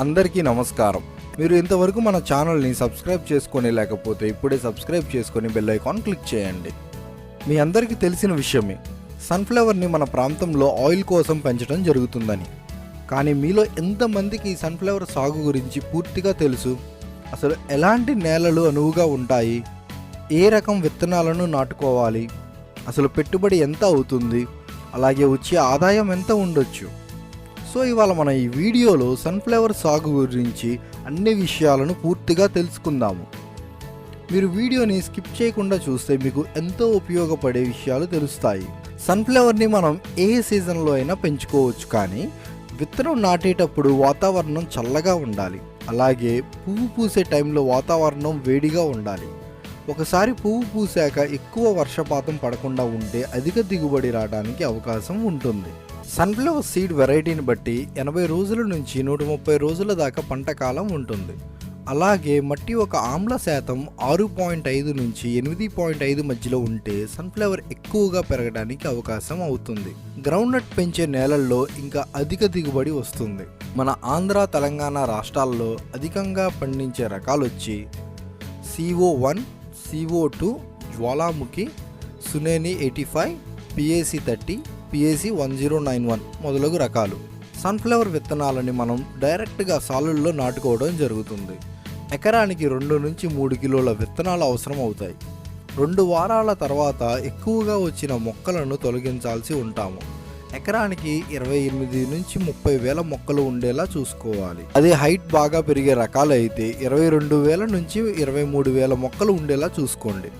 అందరికీ నమస్కారం. మీరు ఇంతవరకు మన ఛానల్ని సబ్స్క్రైబ్ చేసుకొని లేకపోతే ఇప్పుడే సబ్స్క్రైబ్ చేసుకొని బెల్ ఐకాన్ క్లిక్ చేయండి. మీ అందరికీ తెలిసిన విషయమే సన్ఫ్లవర్ని మన ప్రాంతంలో ఆయిల్ కోసం పెంచడం జరుగుతుందని. కానీ మీలో ఎంతమందికి ఈ సన్ఫ్లవర్ సాగు గురించి పూర్తిగా తెలుసు? అసలు ఎలాంటి నేలలు అనువుగా ఉంటాయి? ఏ రకం విత్తనాలను నాటుకోవాలి? అసలు పెట్టుబడి ఎంత అవుతుంది? అలాగే వచ్చే ఆదాయం ఎంత ఉండొచ్చు? సో ఇవాళ మన ఈ వీడియోలో సన్ఫ్లవర్ సాగు గురించి అన్ని విషయాలను పూర్తిగా తెలుసుకుందాము. మీరు వీడియోని స్కిప్ చేయకుండా చూస్తే మీకు ఎంతో ఉపయోగపడే విషయాలు తెలుస్తాయి. సన్ఫ్లవర్ని మనం ఏ సీజన్లో అయినా పెంచుకోవచ్చు కానీ విత్తనం నాటేటప్పుడు వాతావరణం చల్లగా ఉండాలి. అలాగే పువ్వు పూసే టైంలో వాతావరణం వేడిగా ఉండాలి. ఒకసారి పువ్వు పూసాక ఎక్కువ వర్షపాతం పడకుండా ఉంటే అధిక దిగుబడి రావడానికి అవకాశం ఉంటుంది. సన్ఫ్లవర్ సీడ్ వెరైటీని బట్టి ఎనభై రోజుల నుంచి నూట ముప్పై రోజుల దాకా పంట కాలం ఉంటుంది. అలాగే మట్టి ఒక ఆమ్ల శాతం ఆరు పాయింట్ ఐదు నుంచి ఎనిమిది పాయింట్ ఐదు మధ్యలో ఉంటే సన్ఫ్లవర్ ఎక్కువగా పెరగడానికి అవకాశం అవుతుంది. గ్రౌండ్ నట్ పెంచే నేలల్లో ఇంకా అధిక దిగుబడి వస్తుంది. మన ఆంధ్ర తెలంగాణ రాష్ట్రాల్లో అధికంగా పండించే రకాలు వచ్చి C O one C O two Jwalamukhi సునేని eighty five P A C thirty P A C one zero nine one మొదలగు రకాలు. సన్ఫ్లవర్ విత్తనాలని మనం డైరెక్ట్గా సాలుల్లో నాటుకోవడం జరుగుతుంది. ఎకరానికి రెండు నుంచి మూడు కిలోల విత్తనాలు అవసరం అవుతాయి. రెండు వారాల తర్వాత ఎక్కువగా వచ్చిన మొక్కలను తొలగించాల్సి ఉంటాము. ఎకరానికి ఇరవై ఎనిమిది నుంచి ముప్పై వేల మొక్కలు ఉండేలా చూసుకోవాలి. అదే హైట్ బాగా పెరిగే రకాలు అయితే ఇరవై రెండు వేల నుంచి ఇరవై మూడు వేల మొక్కలు ఉండేలా చూసుకోండి.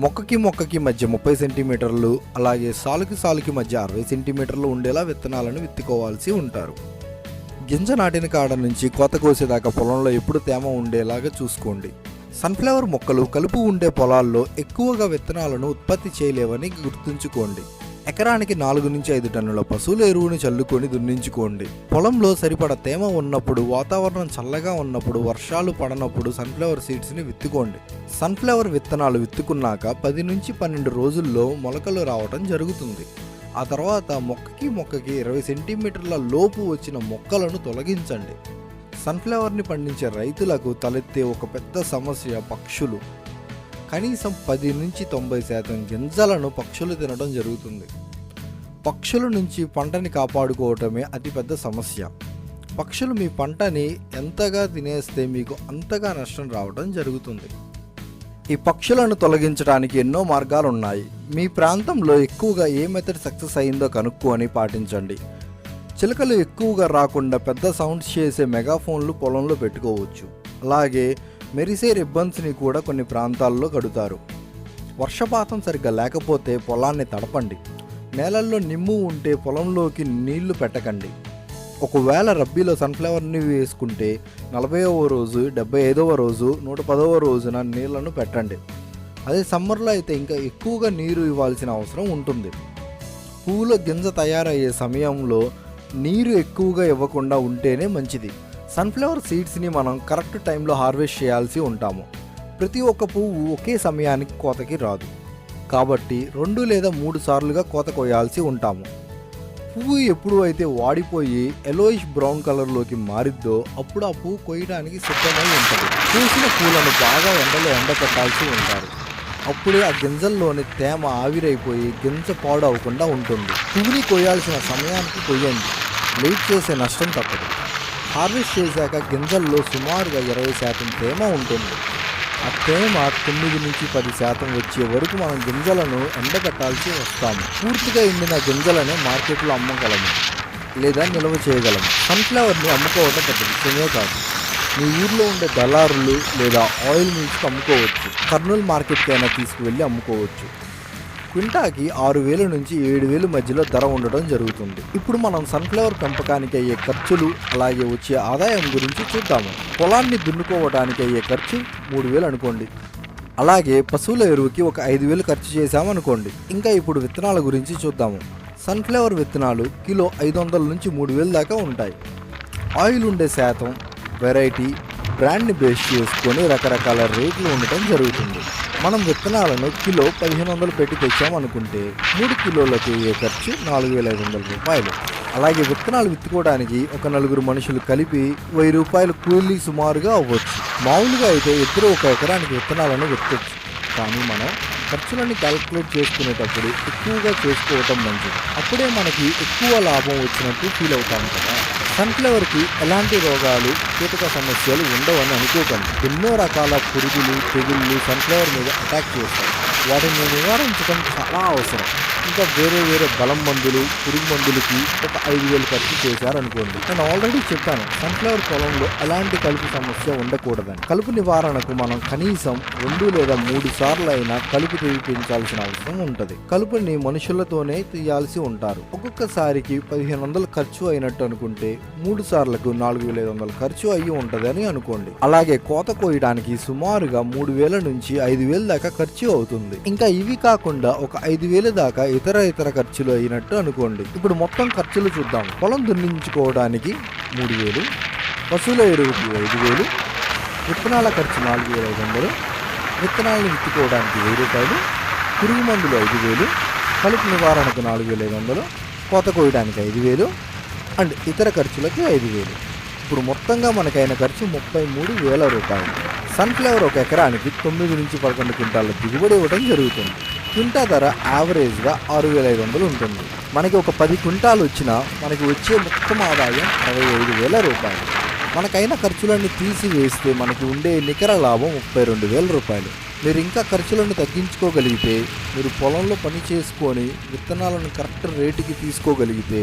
మొక్కకి మొక్కకి మధ్య ముప్పై సెంటీమీటర్లు అలాగే సాలుకి సాలుకి మధ్య అరవై సెంటీమీటర్లు ఉండేలా విత్తనాలను విత్తుకోవాల్సి ఉంటారు. గింజ నాటిన కాడ నుంచి కోత కోసేదాకా పొలంలో ఎప్పుడు తేమ ఉండేలాగా చూసుకోండి. సన్ఫ్లవర్ మొక్కలు కలుపు ఉండే పొలాల్లో ఎక్కువగా విత్తనాలను ఉత్పత్తి చేయలేవని గుర్తుంచుకోండి. ఎకరానికి నాలుగు నుంచి ఐదు టన్నుల పశువుల ఎరువుని చల్లుకొని దున్నించుకోండి. పొలంలో సరిపడ తేమ ఉన్నప్పుడు వాతావరణం చల్లగా ఉన్నప్పుడు వర్షాలు పడనప్పుడు సన్ఫ్లవర్ సీడ్స్ని విత్తుకోండి. సన్ఫ్లవర్ విత్తనాలు విత్తుకున్నాక పది నుంచి పన్నెండు రోజుల్లో మొలకలు రావటం జరుగుతుంది. ఆ తర్వాత మొక్కకి మొక్కకి ఇరవై సెంటీమీటర్ల లోపు వచ్చిన మొక్కలను తొలగించండి. సన్ఫ్లవర్ని పండించే రైతులకు తలెత్తే ఒక పెద్ద సమస్య పక్షులు. కనీసం పది నుంచి తొంభై శాతం గింజలను పక్షులు తినడం జరుగుతుంది. పక్షుల నుంచి పంటని కాపాడుకోవటమే అతిపెద్ద సమస్య. పక్షులు మీ పంటని ఎంతగా తినేస్తే మీకు అంతగా నష్టం రావడం జరుగుతుంది. ఈ పక్షులను తొలగించడానికి ఎన్నో మార్గాలు ఉన్నాయి మీ ప్రాంతంలో ఎక్కువగా ఏ మెథడ్ సక్సెస్ అయిందో కనుక్కొని పాటించండి. చిలకలు ఎక్కువగా రాకుండా పెద్ద సౌండ్స్ చేసే మెగాఫోన్లు పొలంలో పెట్టుకోవచ్చు. అలాగే మెరిసే రిబ్బన్స్ని కూడా కొన్ని ప్రాంతాల్లో కడుతారు. వర్షపాతం సరిగ్గా లేకపోతే పొలాన్ని తడపండి. నేలల్లో నిమ్ము ఉంటే పొలంలోకి నీళ్ళు పెట్టకండి. ఒకవేళ రబ్బీలో సన్ఫ్లవర్ని వేసుకుంటే నలభైవ రోజు డెబ్బై ఐదవ రోజు నూట పదవ రోజున నీళ్ళను పెట్టండి. అదే సమ్మర్లో అయితే ఇంకా ఎక్కువగా నీరు ఇవ్వాల్సిన అవసరం ఉంటుంది. పువ్వులో గింజ తయారయ్యే సమయంలో నీరు ఎక్కువగా ఇవ్వకుండా ఉంటేనే మంచిది. సన్ఫ్లవర్ సీడ్స్ని మనం కరెక్ట్ టైంలో హార్వెస్ట్ చేయాల్సి ఉంటాము. ప్రతి ఒక్క పువ్వు ఒకే సమయానికి కోతకి రాదు. కాబట్టి రెండు లేదా మూడు సార్లుగా కోత కోయాల్సి ఉంటాము. పువ్వు ఎప్పుడు అయితే వాడిపోయి ఎలోయిష్ బ్రౌన్ కలర్లోకి మారిద్దో అప్పుడు ఆ పువ్వు కొయ్యడానికి సిద్ధమై ఉంటుంది. చూసిన పూలను బాగా ఎండలో ఎండపెట్టాల్సి ఉంటారు. అప్పుడే ఆ గింజల్లోని తేమ ఆవిరైపోయి గింజ పాడవకుండా ఉంటుంది. పువ్వుని కొయ్యాల్సిన సమయానికి కొయ్యండి. లేట్ చేసే నష్టం తప్పదు. హార్వెస్ట్ చేశాక గింజల్లో సుమారుగా ఇరవై శాతం తేమ ఉంటుంది. ఆ తేమ తొమ్మిది నుంచి పది శాతం వచ్చే వరకు మనం గింజలను ఎండగట్టాల్సి వస్తాము. పూర్తిగా ఎండిన గింజలను మార్కెట్లో అమ్మగలము లేదా నిల్వ చేయగలము. సన్ఫ్లవర్ని అమ్ముకోవడం పెద్ద విషయమే కాదు. మీ ఊర్లో ఉండే దళారులు లేదా ఆయిల్ మిల్స్కి అమ్ముకోవచ్చు. కర్నూలు మార్కెట్కి అయినా తీసుకువెళ్ళి అమ్ముకోవచ్చు. క్వింటాకి ఆరు వేల నుంచి ఏడు వేలు మధ్యలో ధర ఉండడం జరుగుతుంది. ఇప్పుడు మనం సన్ఫ్లవర్ పెంపకానికి అయ్యే ఖర్చులు అలాగే వచ్చే ఆదాయం గురించి చూద్దాము. పొలాన్ని దున్నుకోవడానికి అయ్యే ఖర్చు మూడు వేలు అనుకోండి. అలాగే పశువుల ఎరువుకి ఒక ఐదు వేలు ఖర్చు చేశామనుకోండి ఇంకా ఇప్పుడు విత్తనాల గురించి చూద్దాము. సన్ఫ్లవర్ విత్తనాలు కిలో ఐదు వందల నుంచి మూడు వేలు దాకా ఉంటాయి. ఆయిల్ ఉండే శాతం వెరైటీ బ్రాండ్ని బేస్ చేసుకొని రకరకాల రేట్లు ఉండటం జరుగుతుంది. మనం విత్తనాలను కిలో పదిహేను వందలు పెట్టి తెచ్చామనుకుంటే మూడు కిలోలకు అయ్యే ఖర్చు? నాలుగు వేల ఐదు వందల రూపాయలు. అలాగే విత్తనాలు విత్తుకోవడానికి ఒక నలుగురు మనుషులు కలిపి వెయ్యి రూపాయలు కూలీ సుమారుగా అవ్వచ్చు. మామూలుగా అయితే ఇద్దరు ఒక ఎకరానికి విత్తనాలను విత్తవచ్చు కానీ మనం ఖర్చులని క్యాలిక్యులేట్ చేసుకునేటప్పుడు ఎక్కువగా చేసుకోవటం మంచిది. అప్పుడే మనకి ఎక్కువ లాభం వచ్చినట్టు ఫీల్ అవుతాం కదా. సన్ఫ్లవర్కి ఎలాంటి రోగాలు కీటక సమస్యలు ఉండవని అనుకోకండి. ఎన్నో రకాల పురుగులు తెగుళ్ళు సన్ఫ్లవర్ మీద అటాక్ చేస్తాయి. వాటిని నివారించడం చాలా అవసరం. ఇంకా వేరే వేరే బలం మందులు పురుగు మందులకి ఒక ఐదు వేలు ఖర్చు చేశారనుకోండి. నేను ఆల్రెడీ చెప్పాను సన్ఫ్లవర్ పొలంలో ఎలాంటి కలుపు సమస్య ఉండకూడదని. కలుపు నివారణకు మనం కనీసం రెండు లేదా మూడు సార్లు అయినా కలుపు తీయించాల్సిన అవసరం ఉంటుంది. కలుపుని మనుషులతోనే తీయాల్సి ఉంటారు. ఒక్కొక్కసారికి పదిహేను వందలు ఖర్చు అయినట్టు అనుకుంటే మూడు సార్లకు నాలుగు వేల ఐదు వందలు ఖర్చు అయ్యి ఉంటుందని అనుకోండి. అలాగే కోత కోయడానికి సుమారుగా మూడు వేల నుంచి ఐదు వేల దాకా ఖర్చు అవుతుంది. ఇంకా ఇవి కాకుండా ఒక ఐదు వేలు దాకా ఇతర ఇతర ఖర్చులు అయినట్టు అనుకోండి. ఇప్పుడు మొత్తం ఖర్చులు చూద్దాం. పొలం దున్నించుకోవడానికి మూడు వేలు పశువుల ఎరువుకి ఐదు వేలు విత్తనాల ఖర్చు నాలుగు వేల ఐదు వందలు విత్తనాలను విత్తుకోవడానికి వెయ్యి రూపాయలు పురుగు మందులు ఐదు వేలు కలుపు నివారణకు నాలుగు వేల ఐదు వందలు కోత కోయడానికి ఐదు వేలు అండ్ ఇతర ఖర్చులకి ఐదు వేలు. ఇప్పుడు మొత్తంగా మనకైన ఖర్చు ముప్పై మూడు వేల రూపాయలు. సన్ఫ్లవర్ ఒక ఎకరానికి తొమ్మిది నుంచి పదకొండు క్వింటాల దిగుబడి ఇవ్వడం జరుగుతుంది. క్వింటా ధర యావరేజ్గా ఆరు వేల ఐదు వందలు ఉంటుంది. మనకి ఒక పది క్వింటాలు వచ్చినా మనకి వచ్చే మొత్తం ఆదాయం అరవై ఐదు వేల రూపాయలు. మనకైన ఖర్చులన్నీ తీసివేస్తే మనకి ఉండే నికర లాభం ముప్పై రెండు వేల రూపాయలు. మీరు ఇంకా ఖర్చులను తగ్గించుకోగలిగితే మీరు పొలంలో పని చేసుకొని విత్తనాలను కరెక్ట్ రేటుకి తీసుకోగలిగితే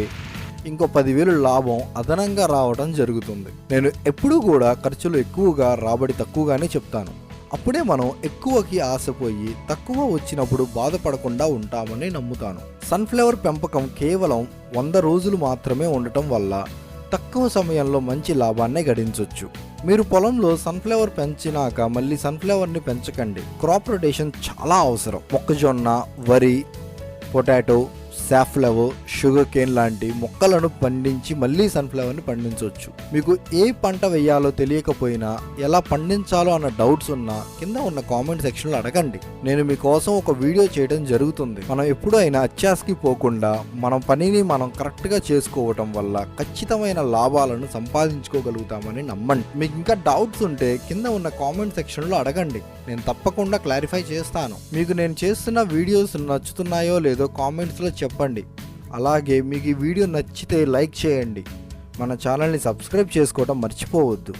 ఇంకో పదివేలు లాభం అదనంగా రావడం జరుగుతుంది. నేను ఎప్పుడూ కూడా ఖర్చులు ఎక్కువగా రాబడి తక్కువగానే చెప్తాను. అప్పుడే మనం ఎక్కువకి ఆశపోయి తక్కువ వచ్చినప్పుడు బాధపడకుండా ఉంటామని నమ్ముతాను. సన్ఫ్లవర్ పెంపకం కేవలం వంద రోజులు మాత్రమే ఉండటం వల్ల తక్కువ సమయంలో మంచి లాభాన్ని గడించవచ్చు మీరు పొలంలో సన్ఫ్లవర్ పెంచినాక మళ్ళీ సన్ఫ్లవర్ని పెంచకండి. క్రాప్ రొటేషన్ చాలా అవసరం. మొక్కజొన్న వరి పొటాటో సాఫ్లవర్ షుగర్ కేన్ లాంటి మొక్కలను పండించి మళ్ళీ సన్ఫ్లవర్ని పండించవచ్చు. మీకు ఏ పంట వేయాలో తెలియకపోయినా ఎలా పండించాలో అన్న డౌట్స్ ఉన్నా కింద ఉన్న కామెంట్ సెక్షన్లో అడగండి. నేను మీకోసం ఒక వీడియో చేయడం జరుగుతుంది. మనం ఎప్పుడైనా అత్యాస్కి పోకుండా మన పనిని మనం కరెక్ట్గా చేసుకోవటం వల్ల ఖచ్చితమైన లాభాలను సంపాదించుకోగలుగుతామని నమ్మండి. మీకు ఇంకా డౌట్స్ ఉంటే కింద ఉన్న కామెంట్ సెక్షన్లో అడగండి. నేను తప్పకుండా క్లారిఫై చేస్తాను. మీకు నేను చేస్తున్న వీడియోస్ నచ్చుతున్నాయో లేదో కామెంట్స్లో చెప్పండి. అలాగే మీకు ఈ వీడియో నచ్చితే లైక్ చేయండి. మన ఛానల్ని సబ్స్క్రైబ్ చేసుకోవడం మర్చిపోవద్దు.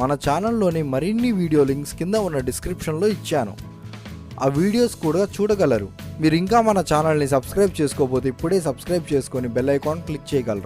మన ఛానల్లోని మరిన్ని వీడియో లింక్స్ కింద ఉన్న డిస్క్రిప్షన్లో ఇచ్చాను. ఆ వీడియోస్ కూడా చూడగలరు. మీరు ఇంకా మన ఛానల్ని సబ్స్క్రైబ్ చేసుకోకపోతే ఇప్పుడే సబ్స్క్రైబ్ చేసుకొని బెల్ ఐకాన్ క్లిక్ చేయగలరు.